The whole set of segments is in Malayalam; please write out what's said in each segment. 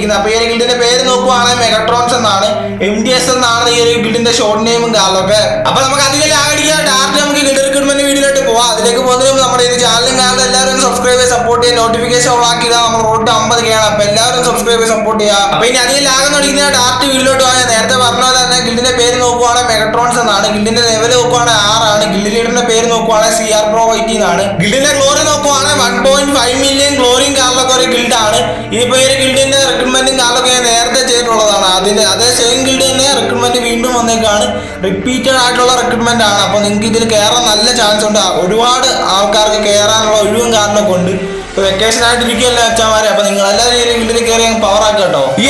ചെയ്തിരിക്കുന്നത് അപ്പൊ ഈ ഒരു ഗിൽഡിന്റെ പേര് നോക്കുവാണെങ്കിൽ മെഗട്രോൺസ് എന്നാണ്. എം ഡി എസ് എന്നാണ് ഈ ഒരു ഗിൽഡിന്റെ ഷോർട്ട് നെയിമും കാലൊക്കെ അപ്പൊ നമുക്ക് അധികം ലാഗടിക്കാൻ ഡയറക്റ്റ് നമുക്ക് ഗിൽഡ് റിക്രൂട്ട്മെന്റ് വീഡിയോയിലോട്ട് പോവാം. അതിലേക്ക് പോകുന്നതിന് നമ്മുടെ ഈ ചാനലും കാണുന്ന എല്ലാവരും സബ്സ്ക്രൈബ് സപ്പോർട്ട് ചെയ്യാൻ നോട്ടിഫിക്കേഷൻ ഓൺ ആക്കി നമ്മൾ റോഡ് അമ്പത് കെയാണ് അപ്പൊ എല്ലാവരും സബ്സ്ക്രൈബ് സപ്പോർട്ട് ചെയ്യുക. അപ്പൊ ഇനി അധികം ലാഗം അടിക്കുന്ന ഡയറക്റ്റ് വീഡിയോട്ട് പോയാൽ നേരത്തെ പറഞ്ഞ തന്നെ ഗിൽഡിന്റെ പേര് നോക്കുവാണെങ്കിൽ മെഗട്രോൺസ് എന്നാണ്. ഗിൽഡിന്റെ ലെവൽ നോക്കുവാണെങ്കിൽ ആറാണ് ഗിൽഡ് ലീഡറിന്റെ പേര് നോക്കുവാണെങ്കിൽ സി ആർ പ്രോ വൈറ്റി എന്നാണ്. ഗിൽഡിന്റെ ഗ്ലോറി നോക്കുവാണെങ്കിൽ വൺ പോയിന്റ് ഫൈവ് മില്യൺ ഗ്ലോറിയും കാറിലൊക്കെ ഒരു ഗിൽഡാണ് ഈ ഒരു ഗിൽഡിന്റെ റിക്രൂട്ട്മെന്റും കാലൊക്കെ നേരത്തെ ചെയ്തിട്ടുള്ളതാണ്. അതിന് അതേ സെയിം ഗിൽഡ് തന്നെ റിക്രൂട്ട്മെന്റ് വീണ്ടും വന്നേക്കാണ്. റിപ്പീറ്റഡ് ആയിട്ടുള്ള റിക്രൂട്ട്മെന്റ് ആണ്. അപ്പൊ നിങ്ങൾക്ക് ഇതിൽ കയറാൻ നല്ല ചാൻസ് ഉണ്ട്. ഒരുപാട് ആൾക്കാർക്ക് കയറാനുള്ള ഒഴിവും കാരണമൊക്കെ ഉണ്ട്. ഇപ്പൊ വെക്കേഷൻ ആയിട്ട് ഇരിക്കുകയല്ലേ അച്ഛന്മാരെ അപ്പൊ നിങ്ങൾ എല്ലാവരും ഗിൽഡിൽ കയറി പവർ ആക്കുക കേട്ടോ. ഈ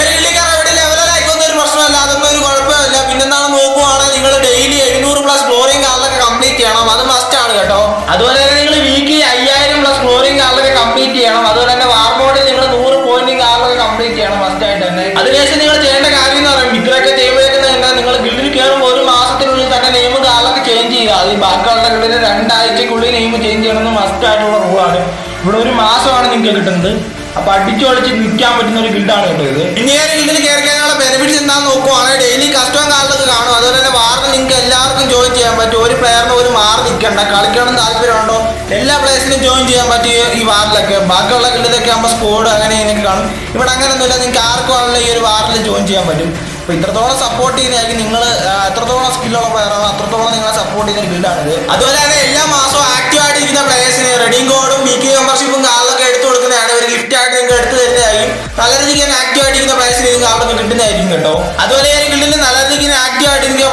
അതിനുശേഷം നിങ്ങൾ ചെയ്യേണ്ട കാര്യം എന്ന് പറയുമ്പോൾ ഇത്രയൊക്കെ ചെയ്യുമ്പോഴേക്കും തന്നെ നിങ്ങൾ ഗിൽഡിൽ കയറുമ്പോൾ ഒരു മാസത്തിനുള്ളിൽ തന്നെ നെയിം കാലൊക്കെ ചേഞ്ച് ചെയ്യുക. അത് ബാക്കിയുള്ള ഗിൽഡിന് രണ്ടാഴ്ചക്കുള്ളിൽ നെയിം ചേഞ്ച് ചെയ്യണമെന്ന് മസ്റ്റ് ആയിട്ടുള്ള റൂളാണ് ഇവിടെ ഒരു മാസമാണ് നിങ്ങൾക്ക് കിട്ടുന്നത്. അപ്പൊ അടിച്ചു കളിച്ച് നിൽക്കാൻ പറ്റുന്ന ഒരു ഗിൽഡാണ് കേട്ടോ ഇത്. ഇനി ഈ ഗിൽഡിൽ കയറി കഴിഞ്ഞാൽ ബെനിഫിറ്റ്സ് എന്താന്ന് നോക്കുവാണെങ്കിൽ ഡെയിലി കസ്റ്റം കാർഡൊക്കെ കാണും. അതുപോലെ തന്നെ വാർഡ് നിങ്ങൾക്ക് എല്ലാവർക്കും ജോയിൻ ചെയ്യാൻ പറ്റും. ഒരു പ്ലെയറിന് ഒരു മാറി നിൽക്കണ്ട. കളിക്കണം താല്പര്യമുണ്ടോ? എല്ലാ പ്ലേസിലും ജോയിൻ ചെയ്യാൻ പറ്റിയ ഈ- വാർഡിലൊക്കെ. ബാക്കിയുള്ള ഗിൽഡിലൊക്കെ ആകുമ്പോൾ സ്കോഡ് അങ്ങനെ ഇങ്ങനെയൊക്കെ കാണും. ഇവിടെ അങ്ങനെയൊന്നുമില്ല നിങ്ങൾക്ക് ആർക്കും ആണല്ലോ ഈ ഒരു വാർഡിൽ ജോയിൻ ചെയ്യാൻ പറ്റും. അപ്പോൾ ഇത്രത്തോളം സപ്പോർട്ട് ചെയ്യുന്നതായിരിക്കും നിങ്ങൾ എത്രത്തോളം സ്കില്ലുള്ള പ്ലെയറാണ് അത്രത്തോളം നിങ്ങളെ സപ്പോർട്ട് ചെയ്യുന്ന ഒരു ബിൽഡാണിത് അതുപോലെ തന്നെ എല്ലാ മാസവും ആക്റ്റീവ് ആയിട്ടിരിക്കുന്ന പ്ലേയേഴ്സിന് റെഡിങ് കോഡും വി കെ മെമ്പർഷിപ്പും കാർഡൊക്കെ എടുത്തു കൊടുക്കുന്നതാണ് ഒരു ഗിഫ്റ്റ് ആയിട്ട് നിങ്ങൾക്ക് എടുത്തു തരുന്നതായിരിക്കും. നല്ല രീതിക്ക് തന്നെ ആക്റ്റീവ് ആയിട്ടിരിക്കുന്ന പ്ലേയേഴ്സിന് ഈ കാർഡൊക്കെ കിട്ടുന്നതായിരിക്കും കേട്ടോ. അതുപോലെ ഗിൽഡിൽ നല്ല രീതിക്ക് ആക്റ്റീവ് ആയിട്ടിരിക്കുന്ന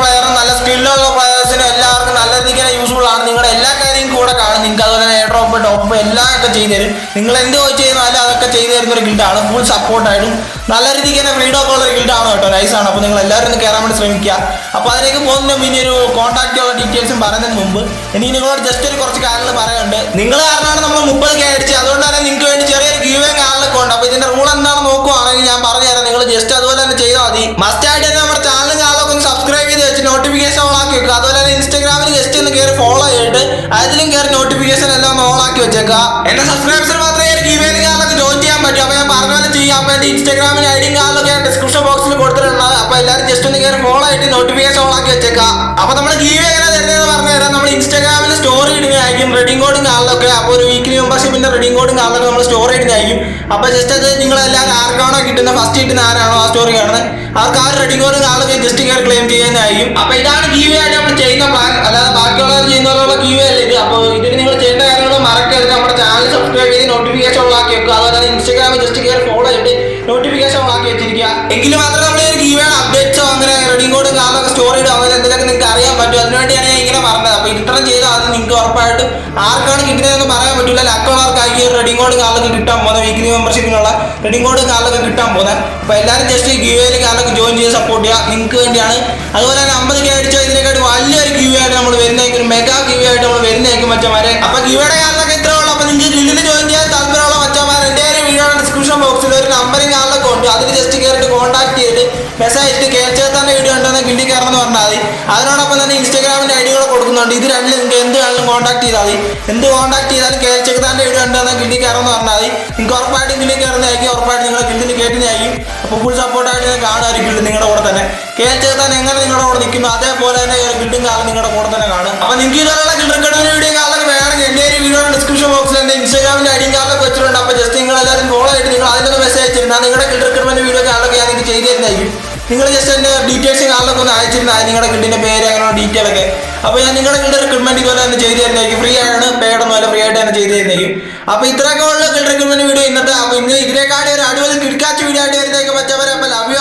എയർ എല്ലാമൊക്കെ ചെയ്തു തരും. നിങ്ങൾ എന്ത് ചെയ്യുന്നാലും അതൊക്കെ ചെയ്തു തരുന്ന ഒരു ഗിൽഡാണ് ഫുൾ സപ്പോർട്ടായിട്ടും നല്ല രീതിക്ക് തന്നെ ഫ്രീഡം ഒക്കെ ഉള്ള ഒരു ഗിൽഡാണ് കേട്ടോ നൈസാണ് അപ്പോൾ നിങ്ങൾ എല്ലാവരും ഒന്ന് കയറാൻ വേണ്ടി ശ്രമിക്കുക. അപ്പോൾ അതിലേക്ക് പോകുന്ന ഇനി ഒരു കോൺടാക്റ്റുള്ള ഡീറ്റെയിൽസും പറയുന്നതിന് മുമ്പ് ഇനി നിങ്ങളോട് ജസ്റ്റ് ഒരു കുറച്ച് കാര്യങ്ങൾ പറയാനുണ്ട്. നിങ്ങൾ കാരണമാണ് നമ്മൾ മുപ്പത് കെ അടിച്ചത്. അതുകൊണ്ട് തന്നെ നിങ്ങൾക്ക് വേണ്ടി ചെറിയൊരു ഗീവേ കാലിലൊക്കെ ഉണ്ട്. അപ്പോൾ ഇതിന്റെ റൂൾ എന്താണെന്ന് നോക്കുവാണെങ്കിൽ ഞാൻ പറഞ്ഞു തരാം. നിങ്ങൾ ജസ്റ്റ് അതുപോലെ തന്നെ ചെയ്താൽ മതി. മസ്റ്റ് ആയിട്ട് തന്നെ നമ്മുടെ ചാനലും കാലൊക്കെ ഒന്ന് സബ്സ്ക്രൈബ് ചെയ്ത് വെച്ച് നോട്ടിഫിക്കേഷൻ ഓൺ ആക്കി വെക്കുക. അതുപോലെ തന്നെ ഇൻസ്റ്റാഗ്രാമിൽ ജസ്റ്റ് ഒന്ന് കയറി ഫോളോ ചെയ്തിട്ട് അതിലും കയറി നോട്ടിഫിക്കേഷൻ എല്ലാം ഓൺ വെച്ചേക്കുക. എന്റെ സബ്സ്ക്രൈബേഴ്സിന് മാത്രമേ ഗീവേ കാറിലൊക്കെ ജോയിൻ ചെയ്യാൻ പറ്റൂ. അപ്പോൾ ഞാൻ പറഞ്ഞ പോലെ ചെയ്യാൻ വേണ്ടി ഇൻസ്റ്റാഗ്രാമിൽ ഐഡിയും കാറിലൊക്കെ ഞാൻ ഡിസ്ക്രിപ്ഷൻ ബോക്സിൽ കൊടുത്തിട്ടുണ്ട് അപ്പോൾ എല്ലാവരും ജസ്റ്റ് ഒന്ന് കയറി ഫോളോ ആയിട്ട് നോട്ടിഫിക്കേഷൻ ഓൺ ആക്കി വെച്ചേക്കാം അപ്പോൾ നമ്മൾ ഗീവേ എങ്ങനെ തരുന്നത് പറഞ്ഞു തരാം. നമ്മൾ ഇൻസ്റ്റാഗ്രാമിൽ സ്റ്റോറി ഇടുന്നതായിരിക്കും റെഡിങ് കോഡും കാറിലൊക്കെ അപ്പോൾ ഒരു വീക്കിലി മെമ്പർഷിപ്പിന്റെ റെഡിങ് കോഡും കാറിലൊക്കെ നമ്മൾ സ്റ്റോറി ഇടുന്നതായിരിക്കും അപ്പോൾ ജസ്റ്റ് അത് നിങ്ങൾ എല്ലാവരും ആർക്കാണോ കിട്ടുന്ന ഫസ്റ്റ് കിട്ടുന്ന ആരാണോ ആ സ്റ്റോറി കാണുന്നത്. അവർക്ക് ആ റെഡിങ് കോഡും കാറിലൊക്കെ ജസ്റ്റ് കയറി ക്ലെയിം ചെയ്യുന്നതായിരിക്കും അപ്പോൾ ഇതാണ് ഗീവേ ആയിട്ട് നമ്മൾ ചെയ്യുന്ന പ്ലാൻ അല്ലാതെ ബാക്കിയുള്ളവർ ചെയ്യുന്ന പോലുള്ള ഗീവേ അല്ല ഇത്? അപ്പോൾ ഇതിന് നിങ്ങൾ ചെയ്യേണ്ട കാര്യങ്ങൾ ചെയ്ത് നോട്ടിഫിക്കേഷൻ ഓൺ ആക്കി വെക്കുക. അതുപോലെ തന്നെ ഇൻസ്റ്റാഗ്രാമിൽ ജസ്റ്റ് കയറി ഫോളോ ചെയ്തിട്ട് നോട്ടിഫിക്കേഷൻ ഓൺ ആക്കി വെച്ചിരിക്കുക. എങ്കിൽ മാത്രമേ നമ്മൾ ഈ ഒരു ഗീവയുടെ അപ്ഡേറ്റ്സോ അങ്ങനെ റെഡിങ് കോഡും കാറിലൊക്കെ സ്റ്റോറി ഇടുക അങ്ങനെ എന്തെങ്കിലും നിങ്ങൾക്ക് അറിയാൻ പറ്റും. അതിനുവേണ്ടിയാണ് ഞാൻ ഇങ്ങനെ പറഞ്ഞത്. അപ്പോൾ ഇത്രയും ചെയ്താൽ അത് നിങ്ങൾക്ക് ഉറപ്പായിട്ട് ആർക്കാണ് കിട്ടുന്നതെന്ന് പറയാൻ പറ്റില്ല ലക്കുള്ളവർക്കായി ഈ ഒരു റെഡിങ് കോഡ് കാറിലൊക്കെ കിട്ടാൻ പോകുന്നത്. വീക്കിലി മെമ്പർഷിപ്പിനുള്ള റെഡിങ് കോഡ് കാറിലൊക്കെ കിട്ടാൻ പോകുന്നത്. അപ്പോൾ എല്ലാവരും ജസ്റ്റ് ഗീവേയിൽ കാറിലൊക്കെ ജോയിൻ ചെയ്ത് സപ്പോർട്ട് ചെയ്യുക. നിങ്ങൾക്ക് വേണ്ടിയാണ്. അതുപോലെ തന്നെ അമ്പത് കെ അടിച്ചോ നമ്പറും കാറിലൊക്കെ ഉണ്ട് അതിൽ ജസ്റ്റ് കയറിയിട്ട് കോൺടാക്ട് ചെയ്ത് മെസ്സേജ് അയച്ചിട്ട് കേൾച്ചേത്താന്റെ വീഡിയോ ഉണ്ടെന്ന് ഗില്ലി കയറണമെന്ന് പറഞ്ഞാൽ മതി. അതിനോടൊപ്പം തന്നെ ഇൻസ്റ്റാഗ്രാമിന്റെ ഐ ഡി കൂടെ കൊടുക്കുന്നുണ്ട്. ഇത് രണ്ടിൽ നിങ്ങൾക്ക് എന്ത് വേണമെങ്കിലും കോൺടാക്ട് ചെയ്താൽ മതി. എന്ത് കോൺടാക്ട് ചെയ്താലും കേൾച്ചേത്താന്റെ വീഡിയോ ഉണ്ടെന്ന് ഗില്ലി കയറണമെന്ന് പറഞ്ഞാൽ മതി. നിങ്ങൾക്ക് ഉറപ്പായിട്ടും ഗില്ലി കയറുന്നതായിരിക്കും ഉറപ്പായിട്ടും നിങ്ങളെ ഗില്ലിന് കേട്ടുന്നതായിരിക്കും അപ്പോൾ ഫുൾ സപ്പോർട്ടായിട്ട് കാണുമായിരിക്കും നിങ്ങളുടെ കൂടെ തന്നെ. കേൾച്ചേത്താൻ എങ്ങനെ നിങ്ങളുടെ കൂടെ നിൽക്കുന്നു അതേപോലെ തന്നെ ഗിൽഡും കാലം നിങ്ങളുടെ കൂടെ തന്നെ കാണും. അപ്പോൾ നിങ്ങൾക്ക് ഇതുപോലുള്ള ഗിൽഡർ വീഡിയോ കാണാൻ വേണമെങ്കിൽ എന്റെ ഒരു വീഡിയോ ഡിസ്ക്രിപ്ഷൻ ബോക്സിൽ എന്റെ ഇൻസ്റ്റാഗ്രാമിന്റെ ഐ ഡി കാർഡൊക്കെ വെച്ചിട്ടുണ്ട്. അപ്പോൾ ജസ്റ്റ് നിങ്ങൾ എല്ലാവരും ഫോളോ ആയിട്ട് നിങ്ങൾ അതിലൊന്ന് അയച്ചിരുന്നാൽ നിങ്ങളുടെ ഗിൽഡർ റിക്രൂട്ട്മെന്റ് വീഡിയോ കാർഡൊക്കെ ഞാൻ നിങ്ങൾക്ക് ചെയ്തു തരുന്നതായിരിക്കും നിങ്ങൾ ജസ്റ്റ് എന്റെ ഡീറ്റെയിൽസ് ആളൊക്കെ ഒന്ന് അയച്ചിരുന്നാൽ നിങ്ങളുടെ ഗിൽഡിന്റെ പേര് അങ്ങനെയുള്ള ഡീറ്റെയിൽ ഒക്കെ. അപ്പോൾ ഞാൻ നിങ്ങളുടെ ഗിൽഡ് റിക്രൂട്ട്മെന്റ് ഇതുപോലെ തന്നെ ചെയ്തു തരുന്നതായിരിക്കും ഫ്രീ ആണ് പേഡ് ഒന്നും അല്ല ഫ്രീ ആയിട്ട് തന്നെ ചെയ്തു തരുന്നതായിരിക്കും അപ്പോൾ ഇത്രയൊക്കെ ഉള്ള ഗിൽഡ് റിക്രൂട്ട്മെന്റ് വീഡിയോ ഇന്നത്തെ അപ്പോൾ ഇന്ന് ഇതിനേക്കാളും ഒരു അടിപൊളി കിടക്കാച്ച വീഡിയോ ആയിട്ട് വരുന്നതൊക്കെ മറ്റവരെ അപ്പോൾ ലവ്